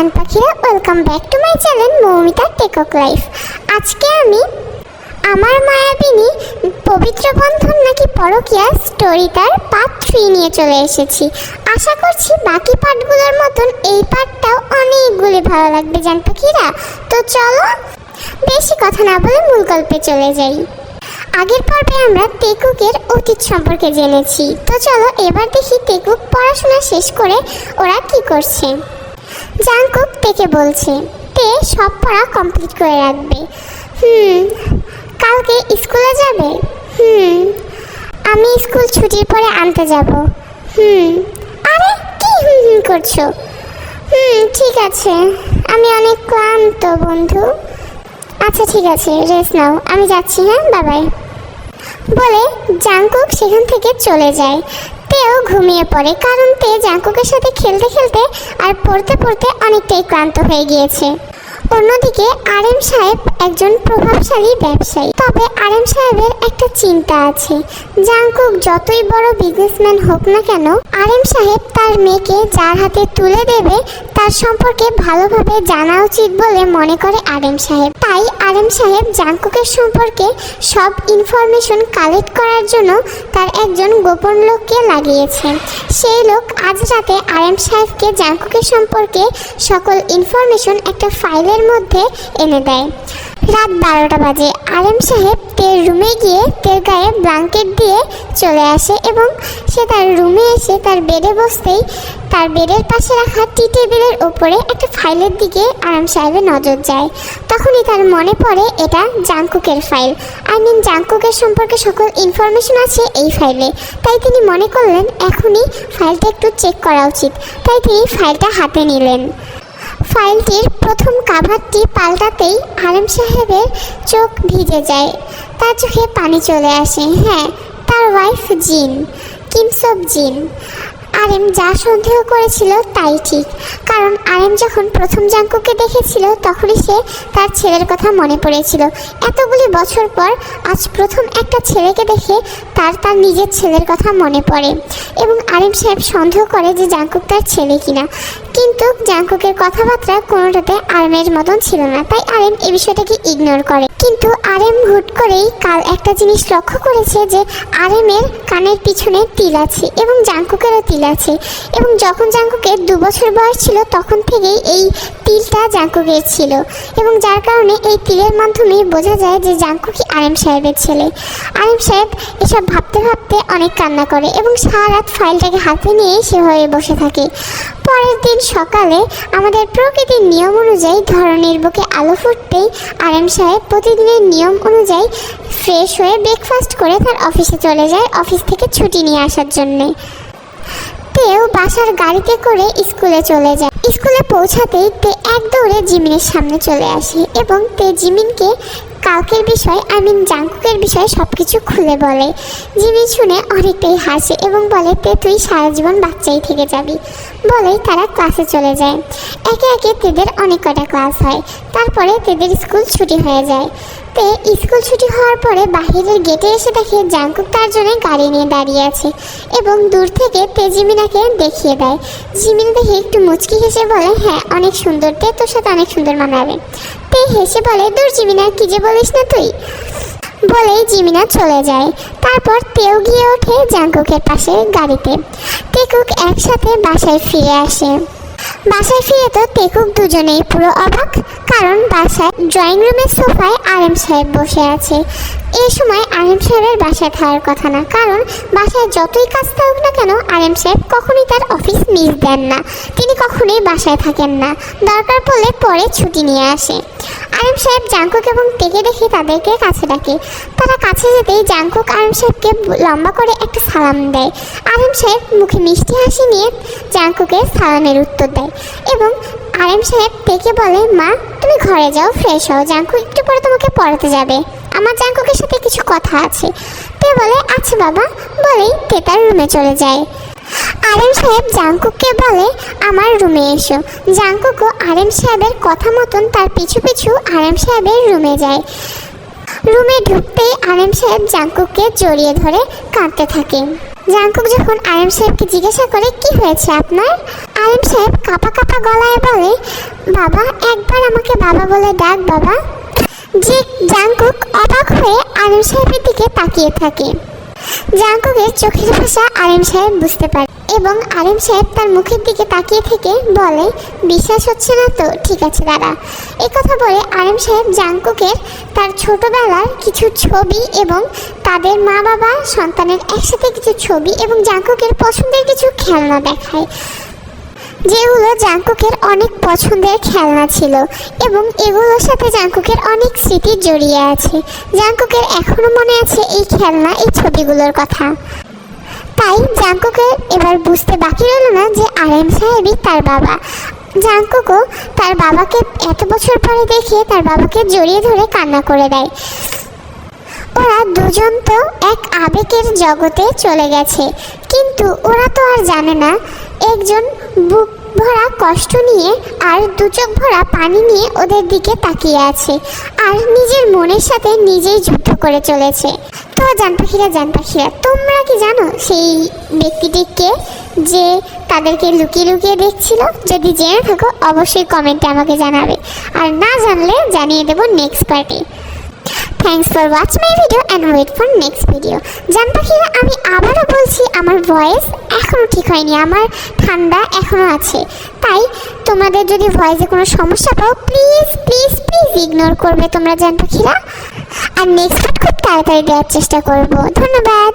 জান পাখিরা welcome back to my channel Moumita tech life আজকে আমি আমার মায়াবিনী পবিত্র বন্ধন নাকি পরকিয়া স্টোরি তার পার্ট থ্রি নিয়ে চলে এসেছি। আশা করছি বাকি পার্টগুলোর মতন এই পার্টটাও অনেকগুলি ভালো লাগবে জান পাখিরা। তো চলো বেশি কথা না বলে মূল গল্পে চলে যাই। আগের পর্বে আমরা তেকুকের অতীত সম্পর্কে জেনেছি। তো চলো এবার দেখি তেকুক পড়াশোনা শেষ করে ওরা কি করছে। জাংকুক তেকে বলছে, তে, সব পড়া কমপ্লিট করে রাখবে। হুম, কালকে স্কুলে যাবে? হুম, আমি স্কুল ছুটির পরে আনতে যাব। হুম, আরে কি হুম হুম করছ? হুম, ঠিক আছে, আমি অনেক ক্লান্ত, বন্ধু। আচ্ছা ঠিক আছে রেস্ট নাও, আমি যাচ্ছি হ্যাঁ বাবাই বলে জাংকুক সেখান থেকে চলে যায়। তেও ঘুমিয়ে পড়ে, কারণ তে জাঙ্কুকের সাথে খেলতে খেলতে আর পড়তে পড়তে অনেকটাই ক্লান্ত হয়ে গিয়েছে। অন্যদিকে আরএম সাহেব একজন প্রভাবশালী ব্যবসায়ী। তবে আরএম সাহেবের একটা চিন্তা আছে। জাংকুক যতই বড় বিজনেসম্যান হোক না কেন আরএম সাহেব তার মেয়েকে যার হাতে তুলে দেবে, তার সম্পর্কে ভালোভাবে জানা উচিত বলে মনে করে আরএম সাহেব। তাই আরএম সাহেব জাংকুকের সম্পর্কে সব ইনফরমেশন কালেক্ট করার জন্য তার একজন গোপন লোককে লাগিয়েছে। সেই লোক আজ রাতে আরএম সাহেবকে জাংকুকের সম্পর্কে সকল ইনফরমেশন একটা ফাইলের মধ্যে এনে দেয়। রাত বারোটা বাজে। আরএম সাহেব তের রুমে গিয়ে তের গায়ে ব্ল্যাঙ্কেট দিয়ে চলে আসে এবং সে তার রুমে এসে তার বেডে বসতেই তার বেডের পাশে রাখা টি টেবিলের ওপরে একটা ফাইলের দিকে আরাম সাহেবের নজর যায়। তখনই তার মনে পড়ে এটা জাংকুকের ফাইল। আই মিন জাংকুকের সম্পর্কে সকল ইনফরমেশন আছে এই ফাইলে। তাই তিনি মনে করলেন এখনই ফাইলটা একটু চেক করা উচিত। তাই তিনি ফাইলটা হাতে নিলেন। ফাইলটির প্রথম কাভারটি পাল্টাতেই আলম সাহেবের চোখ ভিজে যায়। তার চোখে পানি চলে আসে। হ্যাঁ তার ওয়াইফ জিন কিমসব জিন। আরেম যা সন্দেহ করেছিল তাই ঠিক। কারণ আরেম যখন প্রথম জাঙ্কুকে দেখেছিল, তখনই সে তার ছেলের কথা মনে পড়েছিল। এতগুলি বছর পর আজ প্রথম একটা ছেলেকে দেখে তার তার নিজের ছেলের কথা মনে পড়ে এবং আরেম সাহেব সন্দেহ করে যে জাঙ্কুক তার ছেলে কিনা। কিন্তু জাঙ্কুকের কথাবার্তা কোনোটাতে আরেমের মতন ছিল না। তাই আরেম এ বিষয়টাকে ইগনোর করে। কিন্তু আরেম হুট করেই কাল একটা জিনিস লক্ষ্য করেছে যে আরেমের কানের পিছনে তিল আছে এবং জাঙ্কুকেরও তিল আছে। এবং যখন জাঙ্কুকের দু বছর বয়স ছিল, তখন থেকেই এই তিলটা জাঙ্কুকের ছিল। এবং যার কারণে এই তিলের মাধ্যমে বোঝা যায় যে জাঙ্কুকি আরেম সাহেবের ছেলে। আরেম সাহেব এসব ভাবতে ভাবতে অনেক কান্না করে এবং সারা রাত ফাইলটাকে হাতে নিয়ে সে হয়ে বসে থাকে। পরের দিন সকালে আমাদের প্রকৃতির নিয়ম অনুযায়ী ধরনের বুকে আলো ফুটতেই আরেম সাহেব প্রতিদিনের নিয়ম অনুযায়ী ফ্রেশ হয়ে ব্রেকফাস্ট করে তার অফিসে চলে যায় অফিস থেকে ছুটি নিয়ে আসার জন্যে। তেও বাসার গাড়িতে করে স্কুলে চলে যায়। স্কুলে পৌঁছাতেই তে এক দৌড়ে জিমিনের সামনে চলে আসে এবং তে জিমিনকে কালকের বিষয় আই মিন জাঙ্কুকের বিষয়ে সব কিছু খুলে বলে। জিমি শুনে অনেকটাই হাসে এবং বলে, তে, তুই সারা জীবন বাচ্চাই থেকে যাবি। বলেই তারা ক্লাসে চলে যায়। একে একে তেদের অনেক কটা ক্লাস হয়। তারপরে তেদের স্কুল ছুটি হয়ে যায়। তে স্কুল ছুটি হওয়ার পরে বাহিরের গেটে এসে দেখে জাঙ্কুক তার জন্য গাড়ি নিয়ে দাঁড়িয়ে আছে এবং দূর থেকে তে জিমিনাকে দেখিয়ে দেয়। জিমিনা দেখে একটু মুচকি হেসে বলে হ্যাঁ অনেক সুন্দর তে, তোর সাথে অনেক সুন্দর মানাবে। তে হেসে বলে, দূর জিমিনা, কি যে বলিস না তুই? বলেই জিমিনা চলে যায়। তারপর তেও গিয়ে ওঠে জাঙ্কুকের পাশে গাড়িতে। টেকুক একসাথে বাসায় ফিরে আসে। বাসায় ফিরে তো তেকুক দুজনেই পুরো অবাক, কারণ বাসায় ড্রয়িং রুমের সোফায় আরেম সাহেব বসে আছে। এই সময় আরেম সাহেবের বাসায় থাকার কথা না, কারণ বাসায় যতই কাজ থাকুক না কেন আরেম সাহেব কখনোই তার অফিস মিস দেন না। তিনি কখনোই বাসায় থাকেন না। দরকার পড়লে পরে ছুটি নিয়ে আসে। আরেম সাহেব জাঙ্কুক এবং টেকে দেখে তাদেরকে কাছে ডাকে। তারা কাছে যেতেই জাঙ্কুক আরম সাহেবকে লম্বা করে একটা সালাম দেয়। আরেম সাহেব মুখে মিষ্টি হাসি নিয়ে জাঙ্কুকের সালামের উত্তর দেয় এবং আরম সাহেব টেকে বলে, মা, তুমি ঘরে যাও, ফ্রেশ হও। জাঙ্কু একটু পরে তোমাকে পড়াতে যাবে। আমার জাঙ্কুকের সাথে কিছু কথা আছে। তে বলে আচ্ছা বাবা। বলেই তে তার রুমে চলে যায়। আরেম সাহেব জাঙ্কুককে বলে, আমার রুমে এসো। জাঙ্কুকও আরেম সাহেবের কথা মতন তার পিছু পিছু আরেম সাহেবের রুমে যায়। রুমে ঢুকতেই আরেম সাহেব জাঙ্কুককে জড়িয়ে ধরে কাঁদতে থাকে। জাঙ্কুক যখন আরেম সাহেবকে জিজ্ঞাসা করে, কি হয়েছে আপনার? আলিম সাহেব কাপা কাপা গলায় বলে, বাবা, একবার আমাকে বাবা বলে ডাক, বাবা। যে জাঙ্কুক অবাক হয়ে আলিম সাহেবের দিকে তাকিয়ে থাকে। জাঙ্কুকের চোখের ভাষা আলিম সাহেব বুঝতে পারে এবং আলিম সাহেব তার মুখের দিকে তাকিয়ে থেকে বলে, বিশ্বাস হচ্ছে না তো, ঠিক আছে দাদা। কথা বলে আলিম সাহেব জাঙ্কুকের তার ছোটবেলার কিছু ছবি এবং তাদের মা বাবা সন্তানের একসাথে কিছু ছবি এবং জাঙ্কুকের পছন্দের কিছু খেলনা দেখায়। যেগুলো জাঙ্কুকের অনেক পছন্দের খেলনা ছিল এবং এগুলোর সাথে জাঙ্কুকের অনেক স্মৃতি জড়িয়ে আছে। জাঙ্কুকের এখনও মনে আছে এই খেলনা, এই ছবিগুলোর কথা। তাই জাঙ্কুকের এবার বুঝতে বাকি রইল না যে আরএম সাহেবই তার বাবা। জাঙ্কুকও তার বাবাকে এত বছর পরে দেখে তার বাবাকে জড়িয়ে ধরে কান্না করে দেয়। ওরা দুজন তো এক আবেগের জগতে চলে গেছে। কিন্তু ওরা তো আর জানে না, একজন বুক ভরা কষ্ট নিয়ে আর দু চোখ ভরা পানি নিয়ে ওদের দিকে তাকিয়ে আছে আর নিজের মনের সাথে নিজেই যুদ্ধ করে চলেছে। তো জান পাখিরা জান পাখিরা, তোমরা কি জানো সেই ব্যক্তিটিকে যে তাদেরকে লুকিয়ে লুকিয়ে দেখছিল? যদি জেনে থাকো, অবশ্যই কমেন্টে আমাকে জানাবে। আর না জানলে জানিয়ে দেবো next party thanks for watch my video and wait for next video জান পাখিরা, আমি আবারও বলছি, আমার ভয়েস এখনও ঠিক হয়নি আমার ঠান্ডা এখনও আছে। তাই তোমাদের যদি ভয়েসে কোনো সমস্যা পাও প্লিজ প্লিজ প্লিজ ইগনোর করবে তোমরা জান পাখিরা। আর নেক্সট খুব তাড়াতাড়ি দেওয়ার চেষ্টা করব। ধন্যবাদ।